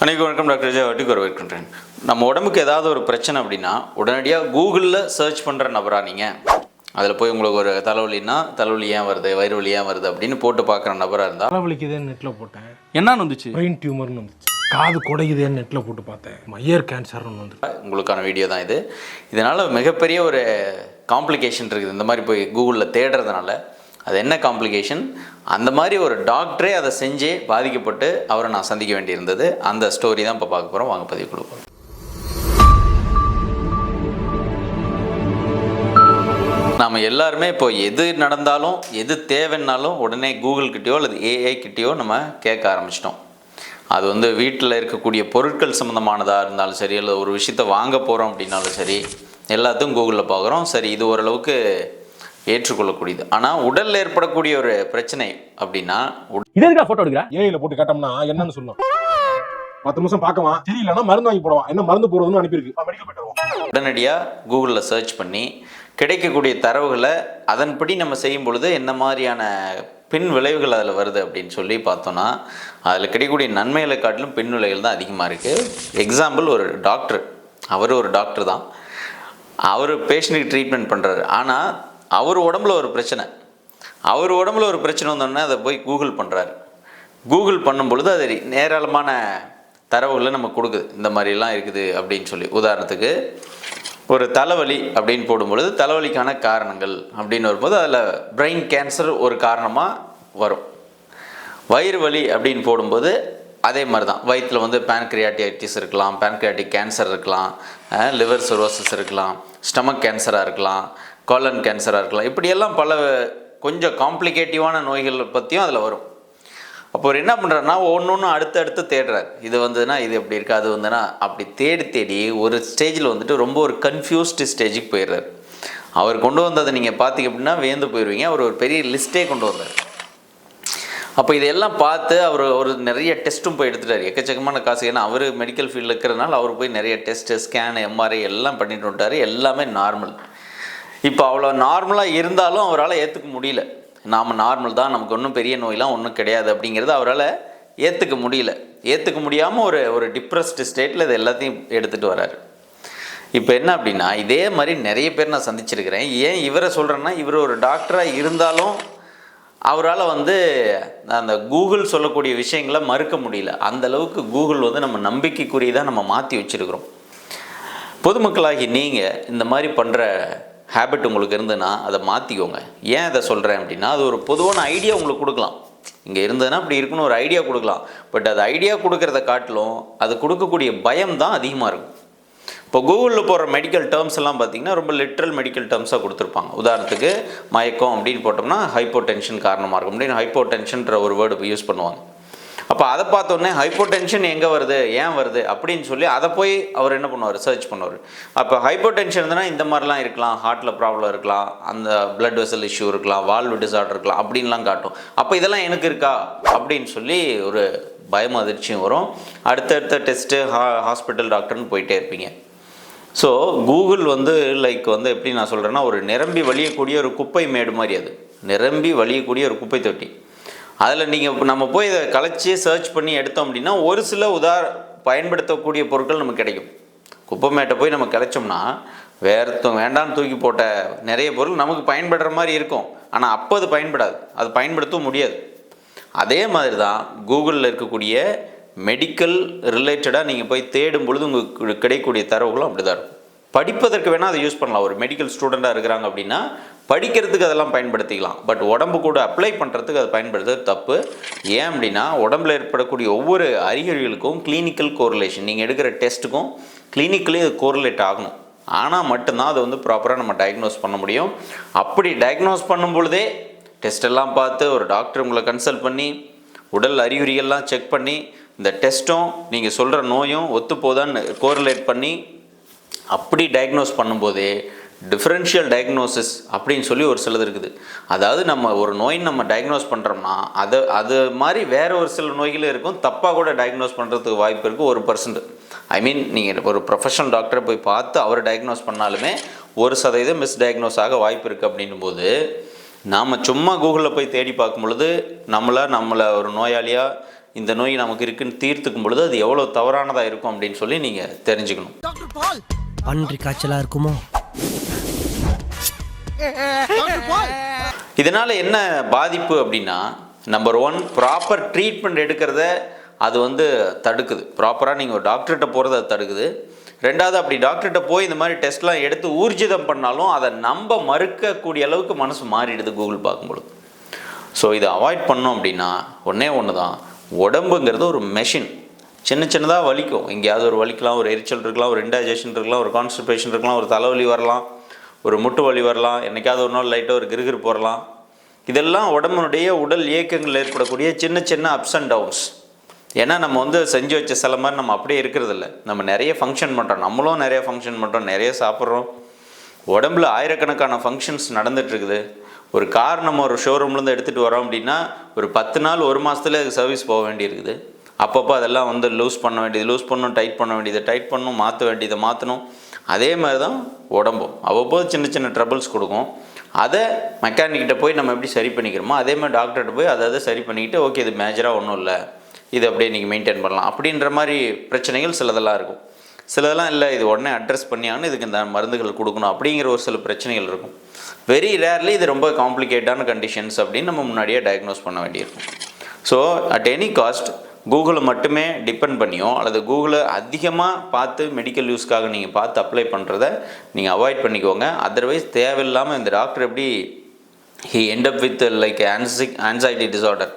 அனைவருக்கும் வணக்கம். டாக்டர் விஜய் வட்டிக்கு வரவேற்கின்றேன் நம்ம உடம்புக்கு ஏதாவது ஒரு பிரச்சனை அப்படின்னா உடனடியாக கூகுளில் சர்ச் பண்ணுற நபரா நீங்கள் அதில் போய் உங்களுக்கு ஒரு தலைவலின்னா தலைவலி ஏன் வருது வயிறு வலி ஏன் வருது அப்படின்னு போட்டு பார்க்குற நபராக இருந்தால் தலைவலிக்குதேன்னு நெட்டில் போட்டேன். என்னன்னு வந்துச்சு? பிரெயின் டியூமர்னு வந்துச்சு. காது குடையுதேன்னு நெட்டில் போட்டு பார்த்தேன். மையர் கேன்சர்னு வந்துச்சு. உங்களுக்கான வீடியோ தான் இது. இதனால் மிகப்பெரிய ஒரு காம்ப்ளிகேஷன் இருக்குது. இந்த மாதிரி போய் கூகுளில் தேடுறதுனால. அது என்ன காம்ப்ளிகேஷன் அந்த மாதிரி ஒரு டாக்டரே அதை செஞ்சே பாதிக்கப்பட்டு அவரை நான் சந்திக்க வேண்டியிருந்தது. அந்த ஸ்டோரி தான் இப்போ பார்க்க போகிறோம் வாங்க பதிவு கொடுப்போம் நாம் எல்லாருமே இப்போ எது நடந்தாலும் எது தேவைன்னாலும் உடனே கூகுள் கிட்டேயோ அல்லது ஏஐ கிட்டேயோ நம்ம கேட்க ஆரம்பிச்சிட்டோம். அது வந்து வீட்டில் இருக்கக்கூடிய பொருட்கள் சம்மந்தமானதாக இருந்தாலும் சரி அல்லது ஒரு விஷயத்தை வாங்க போகிறோம் அப்படின்னாலும் சரி எல்லாத்தையும் கூகுளில் பார்க்குறோம். சரி இது ஓரளவுக்கு ஏற்றுக்கொள்ளக்கூடியது. ஆனால் உடலில் ஏற்படக்கூடிய ஒரு பிரச்சனை அப்படின்னா இது எதுக்கா போட்டோ எடுக்கிற? ஏஐல போட்டு கேட்டோம்னா என்னன்னு சொல்லும் பத்து நிமிஷம் பார்க்கவா தெரியலன்னா மருந்து வாங்கி போடுவான் என்ன மருந்து போடுறதுன்னு அனுப்பியிருக்கு. மெடிக்கல் போயிட்டு உடனடியாக கூகுளில் சர்ச் பண்ணி கிடைக்கக்கூடிய தரவுகளை அதன்படி நம்ம செய்யும் பொழுது என்ன மாதிரியான பின் விளைவுகள் அதில் வருது அப்படின்னு சொல்லி பார்த்தோன்னா அதில் கிடைக்கக்கூடிய நன்மைகளை காட்டிலும் பின் விளைவுகள் தான் அதிகமாக இருக்குது எக்ஸாம்பிள் ஒரு டாக்டர் அவர் ஒரு டாக்டர் தான். அவர் பேஷண்ட்டுக்கு ட்ரீட்மெண்ட் பண்ணுறாரு ஆனால் அவர் உடம்புல ஒரு பிரச்சனை. அவர் உடம்புல ஒரு பிரச்சனை வந்தோடனே அதை போய் கூகுள் பண்ணுறாரு கூகுள் பண்ணும் பொழுது அது நேராளமான தரவுகளை நம்ம கொடுக்குது. இந்த மாதிரிலாம் இருக்குது அப்படின்னு சொல்லி. உதாரணத்துக்கு ஒரு தலைவலி அப்படின்னு போடும்பொழுது தலைவலிக்கான காரணங்கள் அப்படின்னு வரும்போது அதில் பிரெயின் கேன்சர் ஒரு காரணமாக வரும். வயிறு வலி அப்படின்னு போடும்போது அதே மாதிரி தான் வயிற்றில் வந்து பேன்க்ரியாட்டிஸ் இருக்கலாம் பேன்க்ரியாட்டிக் கேன்சர் இருக்கலாம் லிவர் சிரோசிஸ் இருக்கலாம் ஸ்டமக் கேன்சராக இருக்கலாம் கோலன் கேன்சராக இருக்கலாம். இப்படியெல்லாம் பல கொஞ்சம் காம்ப்ளிகேட்டிவான நோய்கள் பற்றியும் அதில் வரும். அப்போ அவர் என்ன பண்ணுறாருன்னா ஒன்று ஒன்று அடுத்து அடுத்து தேடுறார். இது வந்துன்னா இது எப்படி இருக்குது அது வந்துன்னா அப்படி தேடி தேடி ஒரு ஸ்டேஜில் வந்துட்டு ரொம்ப ஒரு கன்ஃபியூஸ்டு ஸ்டேஜுக்கு போயிடுறாரு. அவர் கொண்டு வந்ததை நீங்கள் பார்த்தீங்க அப்படின்னா வேந்து போயிடுவீங்க அவர் ஒரு பெரிய லிஸ்ட்டே கொண்டு வந்தார். அப்போ இதெல்லாம் பார்த்து அவர் ஒரு நிறைய டெஸ்ட்டும் போய் எடுத்துட்டார். எக்கச்சக்கமான காசு. ஏன்னா அவர் மெடிக்கல் ஃபீல்டில் இருக்கிறதுனால அவர் போய் நிறைய டெஸ்ட்டு ஸ்கேன் எம்ஆர்ஐ எல்லாம் பண்ணிட்டு வந்துட்டார். எல்லாமே நார்மல் இப்போ அவ்வளோ நார்மலாக இருந்தாலும் அவரால் ஏற்றுக்க முடியல. நாம் நார்மல் தான் நமக்கு ஒன்றும் பெரிய நோயெலாம் ஒன்றும் கிடையாது அப்படிங்கிறது அவரால் ஏற்றுக்க முடியல. ஏற்றுக்க முடியாமல் ஒரு ஒரு டிப்ரெஸ்டு ஸ்டேட்டில் இது எல்லாத்தையும் எடுத்துகிட்டு வராரு. இப்போ என்ன அப்படின்னா இதே மாதிரி நிறைய பேர் நான் சந்திச்சிருக்கிறேன். ஏன் இவரை சொல்கிறேன்னா இவர் ஒரு டாக்டராக இருந்தாலும் அவரால் வந்து அந்த கூகுள் சொல்லக்கூடிய விஷயங்களை மறுக்க முடியல. அந்த அளவுக்கு கூகுள் வந்து நம்ம நம்பிக்கைக்குரியதாக நம்ம மாற்றி வச்சுருக்கிறோம். பொதுமக்களாகி நீங்கள் இந்த மாதிரி பண்ணுற ஹேபிட் உங்களுக்கு இருந்ததுன்னா அதை மாற்றிக்கோங்க ஏன் அதை சொல்கிறேன் அப்படின்னா அது ஒரு பொதுவான ஐடியா உங்களுக்கு கொடுக்கலாம். இங்கே இருந்ததுன்னா அப்படி இருக்குன்னு ஒரு ஐடியா கொடுக்கலாம். பட் அது ஐடியா கொடுக்குறத காட்டிலும் அது கொடுக்கக்கூடிய பயம் தான் அதிகமாக இருக்கும். இப்போ கூகுளில் போகிற மெடிக்கல் டேர்ம்ஸ் எல்லாம் பார்த்தீங்கன்னா ரொம்ப லிட்ரல் மெடிக்கல் டேர்ம்ஸாக கொடுத்துருப்பாங்க. உதாரணத்துக்கு மயக்கம் அப்படின்னு போட்டோம்னா ஹைப்போ டென்ஷன் காரணமாக இருக்கும். அப்படின்னு ஹைப்போ டென்ஷன்ற ஒரு வேர்டு யூஸ் பண்ணுவாங்க. அப்போ அதை பார்த்தோன்னே ஹைப்போ டென்ஷன் எங்கே வருது? ஏன் வருது? அப்படின்னு சொல்லி அதை போய் அவர் என்ன பண்ணுவார்? சர்ச் பண்ணுவார். அப்போ ஹைப்போ டென்ஷன் இருந்ததுன்னா இந்த மாதிரிலாம் இருக்கலாம். ஹார்ட்டில் ப்ராப்ளம் இருக்கலாம். அந்த பிளட் வெசல் இஷ்யூ இருக்கலாம். வால்வு டிசார்டர் இருக்கலாம். அப்படின்லாம் காட்டும். அப்போ இதெல்லாம் எனக்கு இருக்கா? அப்படின்னு சொல்லி ஒரு பயம் அதிர்ச்சியும் வரும். அடுத்தடுத்த டெஸ்ட்டு ஹா ஹாஸ்பிட்டல் டாக்டர்னு போயிட்டே இருப்பீங்க. ஸோ கூகுள் வந்து லைக் வந்து எப்படி நான் சொல்கிறேன்னா ஒரு நிரம்பி வழியக்கூடிய ஒரு குப்பை மேடு மாதிரி அது. நிரம்பி வழியக்கூடிய ஒரு குப்பை தொட்டி. அதில் நீங்கள் நம்ம போய் இதை கலைச்சி சர்ச் பண்ணி எடுத்தோம் அப்படின்னா ஒரு சில உதார பயன்படுத்தக்கூடிய பொருட்கள் நமக்கு கிடைக்கும். குப்பைமேட்டை போய் நம்ம கிளச்சோம்னா வேறு வேண்டாம்னு தூக்கி போட்ட நிறைய பொருள் நமக்கு பயன்படுற மாதிரி இருக்கும். ஆனால் அப்போ அது பயன்படாது. அது பயன்படுத்தவும் முடியாது. அதே மாதிரி தான் கூகுளில் இருக்கக்கூடிய மெடிக்கல் ரிலேட்டடாக நீங்கள் போய் தேடும் பொழுது உங்களுக்கு கிடைக்கக்கூடிய தரவுகளும் அப்படி தான் இருக்கும். படிப்பதற்கு வேணால் அதை யூஸ் பண்ணலாம். ஒரு மெடிக்கல் ஸ்டூடெண்ட்டாக இருக்கிறாங்க அப்படின்னா படிக்கிறதுக்கு அதெல்லாம் பயன்படுத்திக்கலாம். பட் உடம்பு கூட அப்ளை பண்ணுறதுக்கு அது பயன்படுத்துறது தப்பு. ஏன் அப்படின்னா உடம்புல ஏற்படக்கூடிய ஒவ்வொரு அறிகுறிகளுக்கும் கிளினிக்கல் கோரிலேஷன் நீங்கள் எடுக்கிற டெஸ்ட்டுக்கும் கிளினிக்கலே அது கோரிலேட் ஆகணும். ஆனால் மட்டும்தான் அதை வந்து ப்ராப்பராக நம்ம டயக்னோஸ் பண்ண முடியும். அப்படி டயக்னோஸ் பண்ணும் பொழுதே டெஸ்டெல்லாம் பார்த்து ஒரு டாக்டர் உங்களை கன்சல்ட் பண்ணி உடல் அறிகுறிகள்லாம் செக் பண்ணி இந்த டெஸ்ட்டும் நீங்கள் சொல்கிற நோயும் ஒத்து போதான்னு கோரிலேட் பண்ணி அப்படி டயக்னோஸ் பண்ணும்போதே டிஃப்ரென்ஷியல் டயக்னோசிஸ் அப்படின்னு சொல்லி ஒரு சிலது இருக்குது. அதாவது நம்ம ஒரு நோய் நம்ம டயக்னோஸ் பண்ணுறோம்னா அதை அது மாதிரி வேறு ஒரு சில நோய்களும் இருக்கும். தப்பாக கூட டயக்னோஸ் பண்ணுறதுக்கு வாய்ப்பு இருக்குது ஒரு பர்சன்ட் ஐ மீன் நீங்கள் ஒரு ப்ரொஃபஷனல் டாக்டரை போய் பார்த்து அவர் டயக்னோஸ் பண்ணாலுமே ஒரு சதவீதம் மிஸ் டயக்னோஸ் ஆக வாய்ப்பு இருக்குது அப்படின்னும் போது நாம் சும்மா கூகுளில் போய் தேடி பார்க்கும் பொழுது நம்மளை நம்மளை ஒரு நோயாளியாக இந்த நோய் நமக்கு இருக்குன்னு தீர்த்துக்கும் பொழுது அது எவ்வளோ தவறானதாக இருக்கும் அப்படின்னு சொல்லி நீங்கள் தெரிஞ்சுக்கணும். பன்றி காய்ச்சலா இருக்குமோ? இதனால் என்ன பாதிப்பு அப்படின்னா நம்பர் ஒன் ப்ராப்பர் ட்ரீட்மெண்ட் எடுக்கிறத அது வந்து தடுக்குது. ப்ராப்பராக நீங்கள் ஒரு டாக்டர்கிட்ட போகிறத அது தடுக்குது. ரெண்டாவது அப்படி டாக்டர்கிட்ட போய் இந்த மாதிரி டெஸ்ட்லாம் எடுத்து ஊர்ஜிதம் பண்ணாலும் அதை நம்ப மறுக்கக்கூடிய அளவுக்கு மனசு மாறிடுது கூகுள் பார்க்கும்பொழுது. ஸோ இதை அவாய்ட் பண்ணோம் அப்படின்னா ஒன்றே ஒன்று தான் உடம்புங்கிறது ஒரு மெஷின் சின்ன சின்னதாக வலிக்கும். எங்கேயாவது ஒரு வலிக்கலாம் ஒரு எரிச்சல் இருக்கலாம் ஒரு இன்டைஜஷன் இருக்கலாம் ஒரு கான்ஸ்டிபேஷன் இருக்கலாம் ஒரு தலைவலி வரலாம் ஒரு முட்டு வலி வரலாம் என்னைக்காவது ஒரு நாள் லைட்டாக ஒரு கிருகிருப்பு வரலாம் இதெல்லாம் உடம்புனுடைய உடல் இயக்கங்கள் ஏற்படக்கூடிய சின்ன சின்ன அப்ஸ் அண்ட் டவுன்ஸ் ஏன்னா நம்ம வந்து செஞ்சு வச்ச சில மாதிரி நம்ம அப்படியே இருக்கிறதில்ல. நம்ம நிறைய ஃபங்க்ஷன் பண்ணுறோம் நம்மளும் நிறைய ஃபங்க்ஷன் பண்ணுறோம் நிறைய சாப்பிட்றோம். உடம்புல ஆயிரக்கணக்கான ஃபங்க்ஷன்ஸ் நடந்துகிட்ருக்குது இருக்குது ஒரு கார் நம்ம ஒரு ஷோரூம்லேருந்து எடுத்துகிட்டு வரோம் அப்படின்னா ஒரு பத்து நாள் ஒரு மாதத்துல சர்வீஸ் போக வேண்டியிருக்குது. அப்பப்போ அதெல்லாம் வந்து லூஸ் பண்ண வேண்டியது லூஸ் பண்ணணும் டைட் பண்ண வேண்டியதை டைட் பண்ணணும் மாற்ற வேண்டியதை மாற்றணும். அதே மாதிரி தான் உடம்பும். அவ்வப்போது சின்ன சின்ன ட்ரபிள்ஸ் கொடுக்கும். அதை மெக்கானிக்கிட்ட போய் நம்ம எப்படி சரி பண்ணிக்கிறோமோ அதே மாதிரி டாக்டர்கிட்ட போய் அதை அதை சரி பண்ணிக்கிட்டு ஓகே இது மேஜராக ஒன்றும் இல்லை. இது அப்படியே நீங்கள் மெயின்டைன் பண்ணலாம். அப்படின்ற மாதிரி பிரச்சனைகள் சிலதெல்லாம் இருக்கும். சிலதெல்லாம் இல்லை இது உடனே அட்ரஸ் பண்ணியாங்கன்னு இதுக்கு இந்த மருந்துகள் கொடுக்கணும் அப்படிங்கிற ஒரு சில பிரச்சனைகள் இருக்கும். வெரி ரேர்லி இது ரொம்ப காம்ப்ளிகேட்டான கண்டிஷன்ஸ் அப்படின்னு நம்ம முன்னாடியே டயக்னோஸ் பண்ண வேண்டியிருக்கும். ஸோ அட் எனி காஸ்ட் கூகுளை மட்டுமே டிபெண்ட் பண்ணியோ அல்லது கூகுளை அதிகமாக பார்த்து மெடிக்கல் யூஸ்க்காக நீங்கள் பார்த்து அப்ளை பண்ணுறத நீங்கள் அவாய்ட் பண்ணிக்கோங்க. அதர்வைஸ் தேவையில்லாமல் இந்த டாக்டர் எப்படி he end up with like ஆன்சிக் anxiety disorder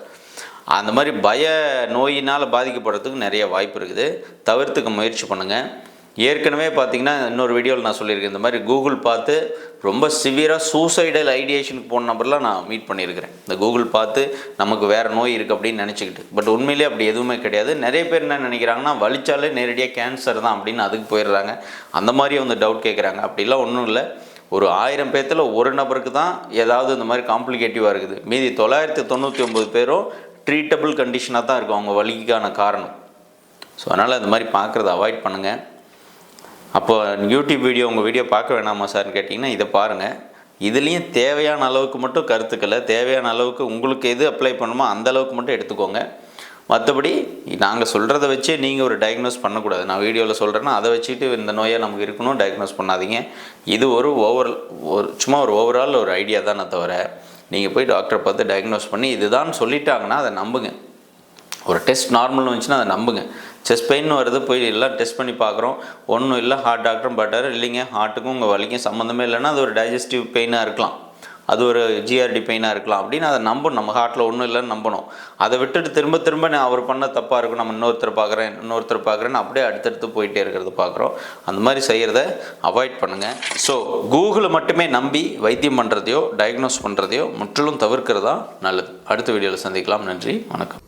அந்த மாதிரி பய நோயினால் பாதிக்கப்படுறதுக்கு நிறைய வாய்ப்பு இருக்குது. தவிர்த்துக்க முயற்சி பண்ணுங்கள் ஏற்கனவே பார்த்தீங்கன்னா இன்னொரு வீடியோவில் நான் சொல்லியிருக்கேன். இந்த மாதிரி கூகுள் பார்த்து ரொம்ப சிவியராக சூசைடல் ஐடியேஷனுக்கு போன நம்பர்லாம் நான் மீட் பண்ணியிருக்கிறேன். இந்த கூகுள் பார்த்து நமக்கு வேறு நோய் இருக்குது அப்படின்னு நினச்சிக்கிட்டு. பட் உண்மையிலே அப்படி எதுவுமே கிடையாது. நிறைய பேர் என்ன நினைக்கிறாங்கன்னா வலிச்சாலே நேரடியாக கேன்சர் தான் அப்படின்னு அதுக்கு போயிடுறாங்க. அந்த மாதிரி வந்து டவுட் கேட்குறாங்க அப்படிலாம் ஒன்றும் இல்லை. ஒரு ஆயிரம் பேர்த்தில் ஒரு நபருக்கு தான் ஏதாவது இந்த மாதிரி காம்ப்ளிகேட்டிவாக இருக்குது. மீதி தொள்ளாயிரத்தி தொண்ணூற்றி ஒம்பது பேரும் ட்ரீட்டபிள் கண்டிஷனாக தான் இருக்கும். அவங்க வலிக்கான காரணம். ஸோ அதனால் இந்த மாதிரி பார்க்குறத அவாய்ட் பண்ணுங்கள் அப்போ யூடியூப் வீடியோ உங்கள் வீடியோ பார்க்க வேணாமா சார்னு கேட்டிங்கன்னா இதை பாருங்கள் இதுலேயும் தேவையான அளவுக்கு மட்டும் கருத்துக்களை தேவையான அளவுக்கு உங்களுக்கு எது அப்ளை பண்ணுமோ அந்த அளவுக்கு மட்டும் எடுத்துக்கோங்க. மற்றபடி நாங்கள் சொல்கிறத வச்சே நீங்கள் ஒரு டயக்னோஸ் பண்ணக்கூடாது. நான் வீடியோவில் சொல்கிறேன்னா அதை வச்சுட்டு இந்த நோயை நமக்கு இருக்கணும் டயக்னோஸ் பண்ணாதீங்க. இது ஒரு ஓவர் ஒரு சும்மா ஒரு ஓவரால் ஒரு ஐடியா தானே தவிர நீங்கள் போய் டாக்டரை பார்த்து டயக்னோஸ் பண்ணி இதுதான் சொல்லிட்டாங்கன்னா அதை நம்புங்க. ஒரு டெஸ்ட் நார்மல்னு வந்துச்சுன்னா அதை நம்புங்க. செஸ்ட் பெயின் வருது போய் எல்லாம் டெஸ்ட் பண்ணி பார்க்குறோம். ஒன்றும் இல்லை ஹார்ட் டாக்டரும் பட்டார் இல்லைங்க. ஹார்ட்டுக்கும் உங்கள் வலிக்கும் சம்மந்தமே இல்லைன்னா அது ஒரு டைஜஸ்டிவ் பெயினாக இருக்கலாம். அது ஒரு ஜிஆர்டி பெயினாக இருக்கலாம். அப்படின்னு அதை நம்பணும். நம்ம ஹார்ட்டில் ஒன்றும் இல்லைன்னு நம்பணும். அதை விட்டுட்டு திரும்ப திரும்ப நான் அவர் பண்ண தப்பாக இருக்கும். நம்ம இன்னொருத்தர் பார்க்குறேன் இன்னொருத்தர் பார்க்குறேன்னு அப்படியே அடுத்தடுத்து போயிட்டே இருக்கிறது பார்க்குறோம். அந்த மாதிரி செய்கிறத அவாய்ட் பண்ணுங்கள் ஸோ கூகுளை மட்டுமே நம்பி வைத்தியம் பண்ணுறதையோ டயக்னோஸ் பண்ணுறதையோ முற்றிலும் தவிர்க்கிறதா நல்லது. அடுத்த வீடியோவில் சந்திக்கலாம். நன்றி. வணக்கம்.